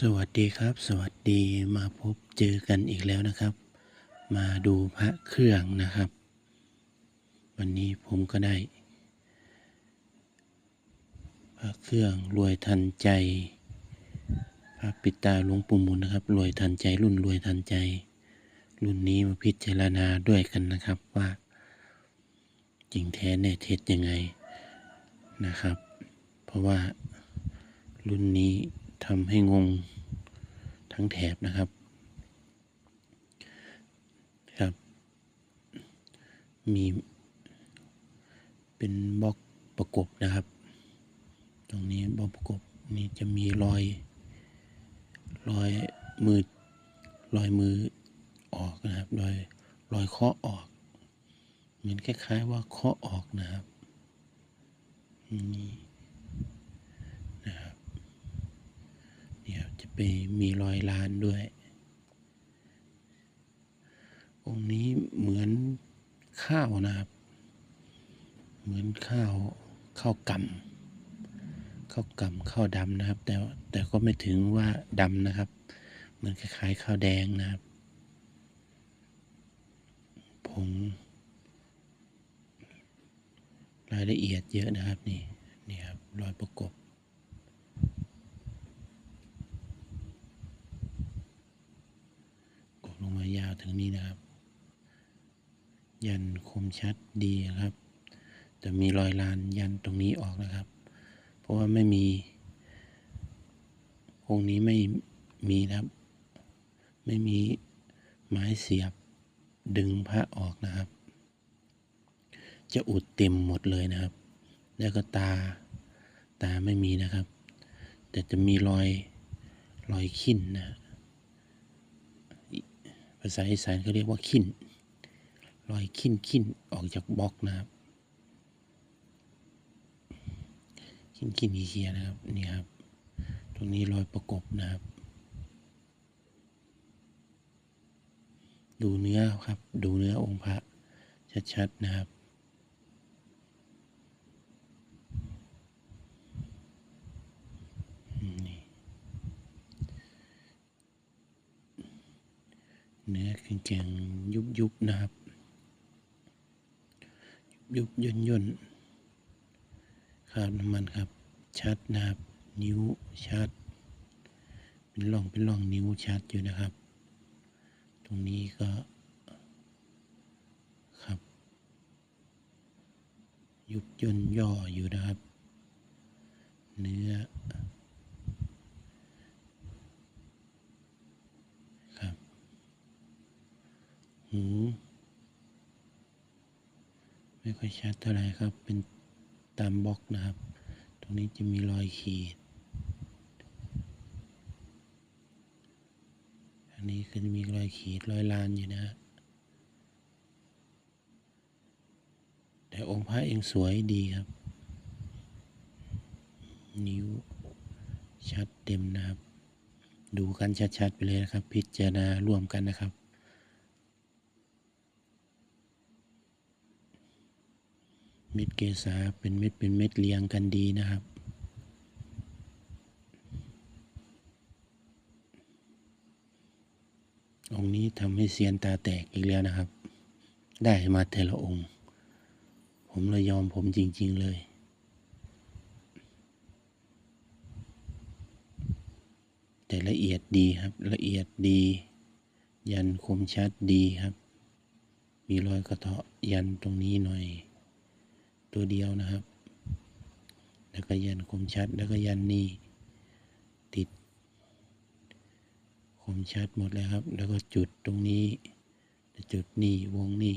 สวัสดีครับ สวัสดีมาพบเจอกันอีกแล้วนะครับ มาดูพระเครื่องนะครับ วันนี้ผมก็ได้ พระเครื่องรวยทันใจ พระปิตาหลวงปู่มุนนะครับรวยทันใจรุ่นรวยทันใจ รุ่นนี้มาพิจารณาด้วยกันนะครับว่า จริงแท้แน่เท็จยังไงนะครับ เพราะว่ารุ่นนี้ ทำให้งงทั้งแถบนะครับ ครับ มีเป็นบล็อกประกบนะครับ ตรงนี้บล็อกประกบนี่จะมีรอยรอยมือรอยมือออกนะครับรอยรอยเคาะออก เหมือนคล้ายๆว่าเคาะออกนะครับนี่นะครับ เดี๋ยวจะ ไปมีรอยลานด้วย องค์นี้เหมือนข้าวนะครับ เหมือนข้าวข้าวกำข้าวกำข้าวดำนะครับ แต่แต่ก็ไม่ถึงว่าดำนะครับ เหมือนคล้ายๆข้าวแดงนะครับผมรายละเอียดเยอะนะครับนี่นี่ครับรอยประกบ กดลงมา ยาวถึงนี้นะครับ ยันคมชัดดีนะครับ แต่มีรอยลานยันตรงนี้ออกนะครับ เพราะว่าไม่มีองค์นี้ไม่มีนะครับ ไม่มีไม้เสียบดึงพระออกนะครับ จะอุดเต็มหมดเลยนะครับ แล้วก็ตาตาไม่มีนะครับ แต่จะมีรอยรอยขิ้นนะาษาอีสานเขาเรียกว่าขิ้นลอยขิ้นขิ้นออกจากบล็อกนะครับขิ้นขิ้นเคียนะครับนี่ครับ ตรงนี้รอยประกบนะครับ ดูเนื้อครับ ดูเนื้อองค์พระชัดๆนะครับ นี่ เนื้อแข็งๆยุบๆ นะครับ ยุบย่นย่นคราบน้ำมันครับ ชัดนะครับ นิ้วชัด เป็นร่องเป็นร่องนิ้วชัดอยู่นะครับ ตรงนี้ก็ครับ ยุบย่นย่ออยู่นะครับ เนื้อ ครับ หู ไม่ค่อยชัดเท่าไหร่ครับ เป็นตามบล็อกนะครับ ตรงนี้จะมีรอยขีด อันนี้ก็จะมีรอยขีดรอยลานอยู่นะฮะแต่องค์พระเองสวยดีครับ นิ้วชัดเต็มนะครับ ดูกันชัดๆไปเลยนะครับ พิจารณาร่วมกันนะครับ เม็ดเกษาเป็นเม็ดเป็นเม็ดเรียงกันดีนะครับ องค์นี้ทำให้เซียนตาแตกอีกแล้วนะครับ ได้มาแต่ละองค์ ผมเลยยอมผมจริง ๆ เลยแต่ละเอียดดีครับละเอียดดี ยันคมชัดดีครับ มีรอยกระเทาะยันตรงนี้หน่อย ตัวเดียวนะครับ แล้วก็ยันคมชัด แล้วก็ยันนี่ติด คมชัดหมดเลยครับ แล้วก็จุดตรงนี้จุดนี่วงนี่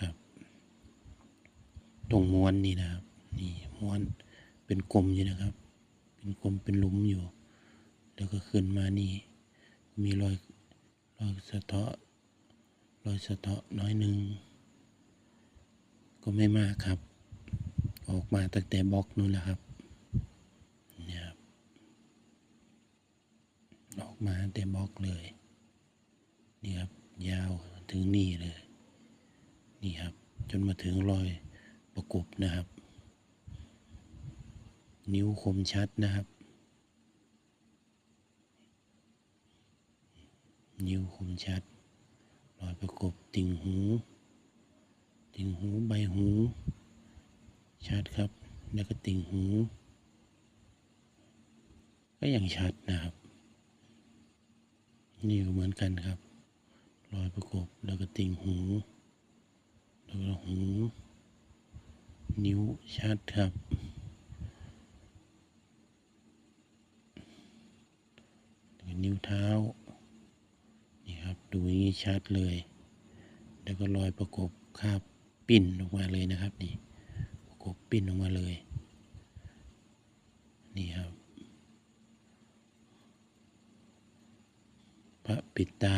ครับ ตรงม้วนนี่นะครับ นี่ม้วนเป็นกลมอยู่นะครับ เป็นกลมเป็นหลุมอยู่ แล้วก็ขึ้นมานี่ มีรอยรอยสะเทาะรอยสะเทาะน้อยหนึ่ง ก็ไม่มากครับ ออกมาตั้งแต่บล็อกนู้นแหละครับเนี่ยครับออกมาแต่บล็อกเลยนี่ครับยาวถึงนี่เลย นี่ครับ จนมาถึงรอยประกบนะครับ นิ้วคมชัดนะครับ นิ้วคมชัด รอยประกบติ่งหู ติ่งหูใบหูชัดครับ แล้วก็ติ่งหู ก็ยังชัดนะครับ นี่ก็เหมือนกันครับ รอยประกบแล้วก็ติ่งหู แล้วก็หู นิ้วชัดครับนิ้วเท้า นี่ครับ ดูอย่างนี้ชัดเลย แล้วก็รอยประกบคาบ ปิ้นออกมาเลยนะครับนี่ประกบปิ้นออกมาเลย นี่ครับ พระปิตา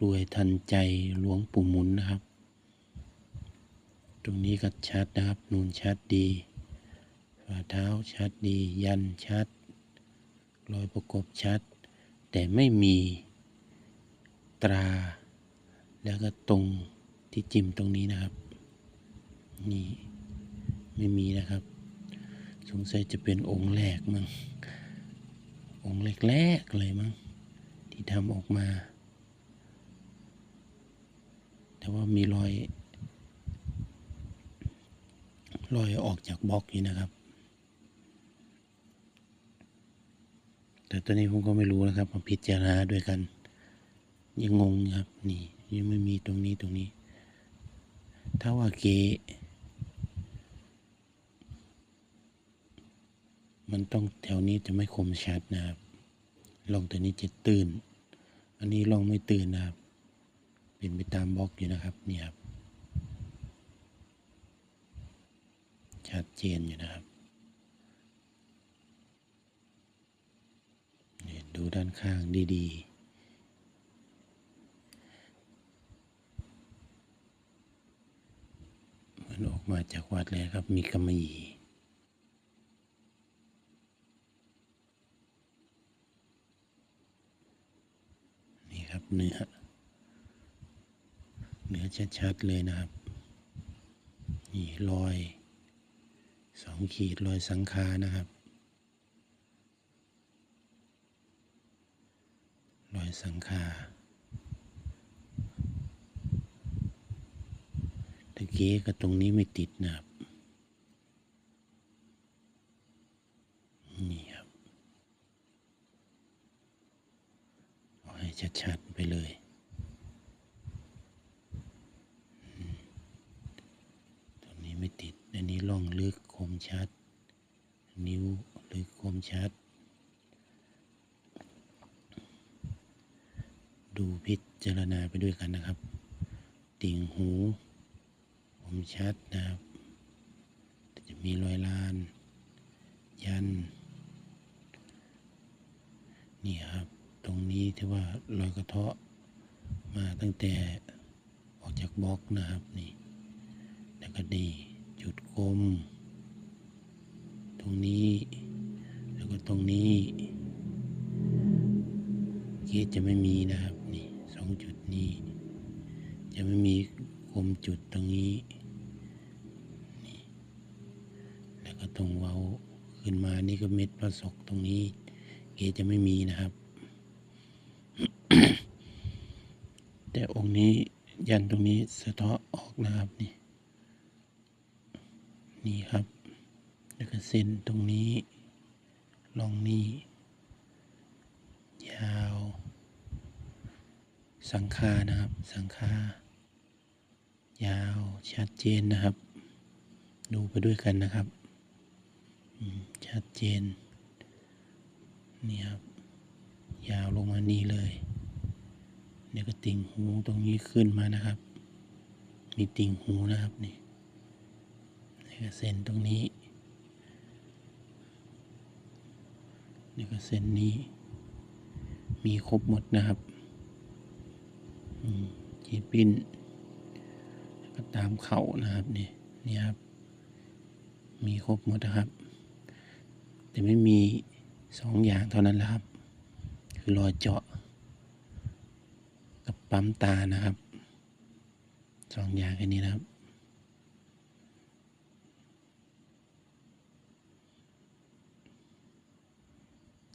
รวยทันใจหลวงปู่หมุนนะครับ ตรงนี้ก็ชัดนะครับ นูนชัดดีฝ่าเท้าชัดดี ยันชัด รอยประกบชัด แต่ไม่มีตรา แล้วก็ตรง ที่จิ้มตรงนี้นะครับ นี่ไม่มีนะครับ สงสัยจะเป็นองค์แรกมั้งองค์แรกๆเลยมั้งที่ทำออกมา แต่ว่ามีรอยรอยออกจากบล็อกนี้นะครับ แต่ตอนนี้ผมก็ไม่รู้นะครับมาพิจารณาด้วยกัน ยังงงครับ นี่ ยังไม่มีตรงนี้ตรงนี้ ถ้าว่าเกมันต้องแถวนี้จะไม่คมชัดนะครับลองตัวนี้จะตื่น อันนี้ลองไม่ตื่นนะครับ เป็นไปตามบล็อกอยู่นะครับเนี่ยครับ ชัดเจนอยู่นะครับนี่ดูด้านข้างดีๆ มันออกมาจากวัดเลยครับ มีกำมะหยี่นี่ครับเนื้อเนื้อชัดๆเลยนะครับ นี่รอยสองขีดรอยสังคานะครับ รอยสังคาตะเกียกับตรงนี้ไม่ติดนะครับ นี่ครับเอาให้ชัดๆไปเลยตรงนี้ไม่ติด อันนี้ล่องลึกคมชัด นิ้วลึกคมชัด ดูพิจารณาไปด้วยกันนะครับ ติ่งหู มชัดนะครับ จะมีรอยลาน ยัน นี่ครับ ตรงนี้ที่ว่ารอยกระเทาะมาตั้งแต่ออกจากบล็อกนะครับนี่ แล้วก็นี่จุดกลมตรงนี้ แล้วก็ตรงนี้เกจจะไม่มีนะครับนี่สองจุดนี้ จะไม่มี มจุดตรงนี้นี่แล้วก็ตรงเว้าขึ้นมานี่ก็เม็ดประศกตรงนี้ เกจจะไม่มีนะครับ แต่องค์นี้ยันตรงนี้สะเทาะออกนะครับนี่ นี่ครับ แล้วก็เส้นตรงนี้ ลองนี่ ยาว สังคานะครับ สังคา ยาวชัดเจนนะครับ ดูไปด้วยกันนะครับชัดเจนนี่ครับ ยาวลงมานี่เลยเนี่ยก็ติ่งหูตรงนี้ขึ้นมานะครับ มีติ่งหูนะครับนี่นี่ก็เส้นตรงนี้นี่ก็เส้นนี้ มีครบหมดนะครับอืมขีดปิ้นแล้วก็ ตามเขานะครับนี่นี่ครับ มีครบหมดนะครับ แต่ไม่มีสองอย่างเท่านั้นแหละครับ คือรอยเจาะ กับปั๊มตานะครับสองอย่างแค่นี้นะครับ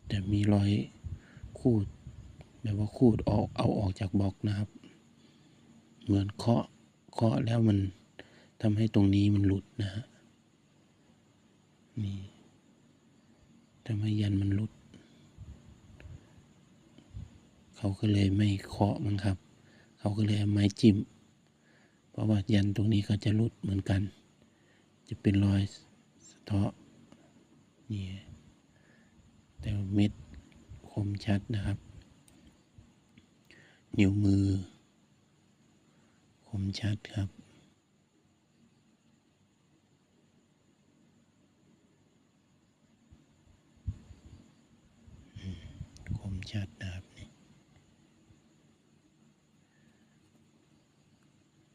แต่มีรอยคูดแบบว่าขูดออกเอาออกจากบล็อกนะครับ เหมือนเคาะ เคาะแล้วมันทำให้ตรงนี้มันหลุดนะฮะนี่ทำให้ยันมันหลุด เขาก็เลยไม่เคาะมั้งครับ เขาก็เลยเอาไม้จิ้ม เพราะว่ายันตรงนี้เขาจะหลุดเหมือนกัน จะเป็นรอยสะเทาะนี่แต่เม็ดคมชัดนะครับ นิ้วมือ มชัดครับ คมชัดนะครับนี่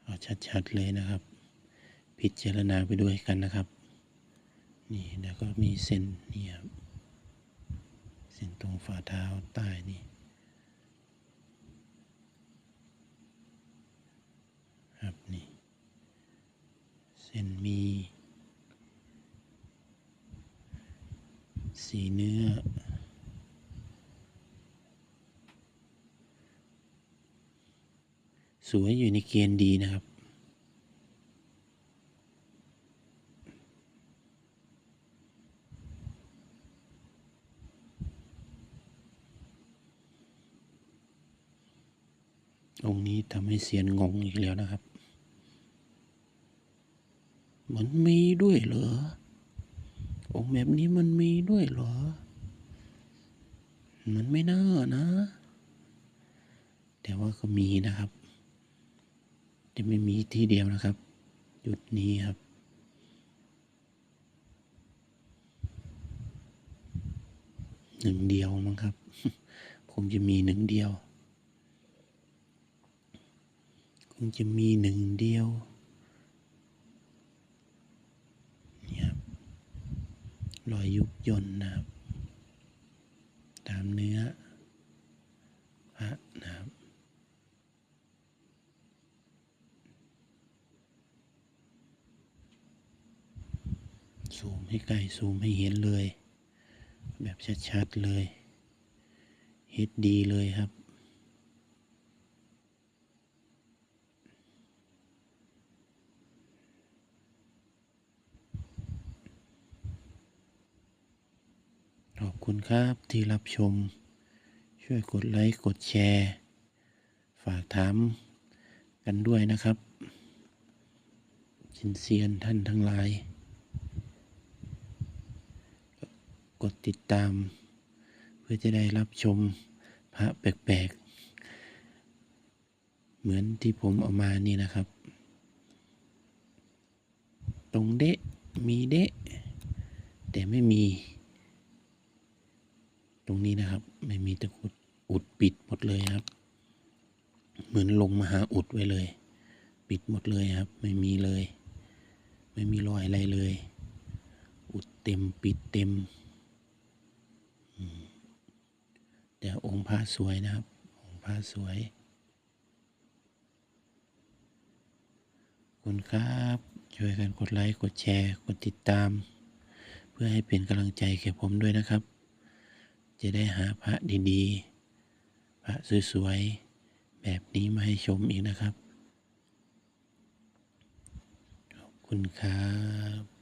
เอาชัดๆเลยนะครับ พิจารณาไปด้วยกันนะครับ นี่แล้วก็มีเส้นนี่ครับ เส้นตรงฝ่าเท้าใต้นี่ ครับนี่ เส้นมี สีเนื้อ สวยอยู่ในเกณฑ์ดีนะครับองค์นี้ทำให้เสียนงงอีกแล้วนะครับ มันมีด้วยเหรอองแบบนี้มันมีด้วยเหรอ มันไม่น่านะ แต่ว่าก็มีนะครับ จะไม่มีที่เดียวนะครับ จุดนี้ครับหนึ่งเดียวมั้งครับ คงจะมีหนึ่งเดียว คงจะมีหนึ่งเดียวเนี่ยครับ รอยยุบย่นนะครับ ตามเนื้อพระนะครับซูมให้ใกล้ซูมให้เห็นเลย แบบชัดๆเลยเฮ็ดดีเลยครับ อบคุณครับที่รับชม ช่วยกดไลค์กดแชร์ ฝากถามกันด้วยนะครับชินเซียนท่านทั้งหลาย กดติดตาม เพื่อจะได้รับชมพระแปลกๆ เหมือนที่ผมเอามานี่นะครับ ตรงเดะมีเดะแต่ไม่มี ตรงนี้นะครับ ไม่มีตะกรุดอุดปิดหมดเลยครับ เหมือนลงมาหาอุด ไว้เลย ปิดหมดเลยครับ ไม่มีเลย ไม่มีรอยอะไรเลย อุดเต็มปิดเต็ม แต่องค์พระสวยนะครับ องค์พระสวยคุณครับ ช่วยกันกดไลค์กดแชร์กดติดตาม เพื่อให้เป็นกำลังใจแก่ผมด้วยนะครับ จะได้หาพระดีๆ พระสวยๆ แบบนี้มาให้ชมอีกนะครับ ขอบคุณครับ